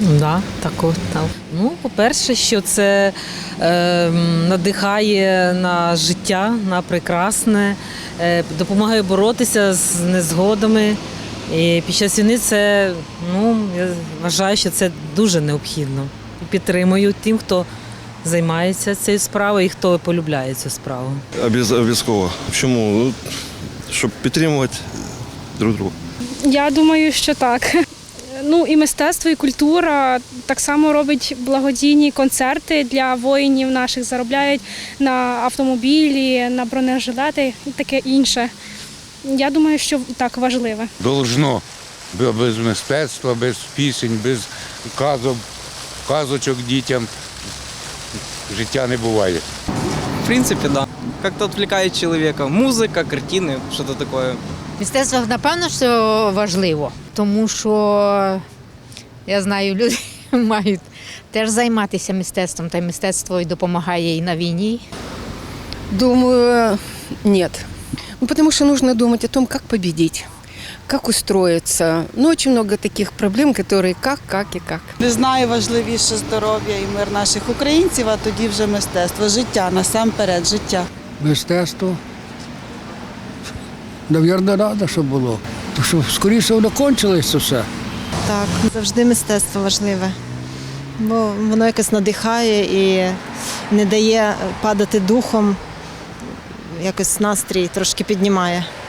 Да, так, от, так. Ну, по-перше, що це е, надихає на життя, на прекрасне, е, допомагає боротися з незгодами. І під час війни це, ну, я вважаю, що це дуже необхідно. І підтримую тим, хто займається цією справою і хто полюбляє цю справу. Обов'язково. Чому? Ну, Щоб підтримувати друг друга. Я думаю, що так. Ну і мистецтво, і культура так само робить благодійні концерти для воїнів наших, заробляють на автомобілі, на бронежилети і таке інше. Я думаю, що так важливе. Должно. Бо Без мистецтва, без пісень, без казок, казочок дітям життя не буває. В принципе, да. Как-то отвлекает человека. Музыка, картины, что-то такое. Мистецтво, напевно, що важливо, тому що я знаю, люди мають теж займатися мистецтвом, та мистецтво і допомагає і на війні. Думаю, нет. Ну, потому что нужно думать о том, как победить, как устроиться. Ну, очень много таких проблем, которые как, как и как. Не знаю, важливіше здоров'я і мир наших українців, а тоді вже мистецтво, життя, насамперед, життя. мистецтво. Навірно, рада, щоб було. То що скоріше воно кончилось це все. Так, завжди мистецтво важливе, бо воно якось надихає і не дає падати духом, якось настрій трошки піднімає.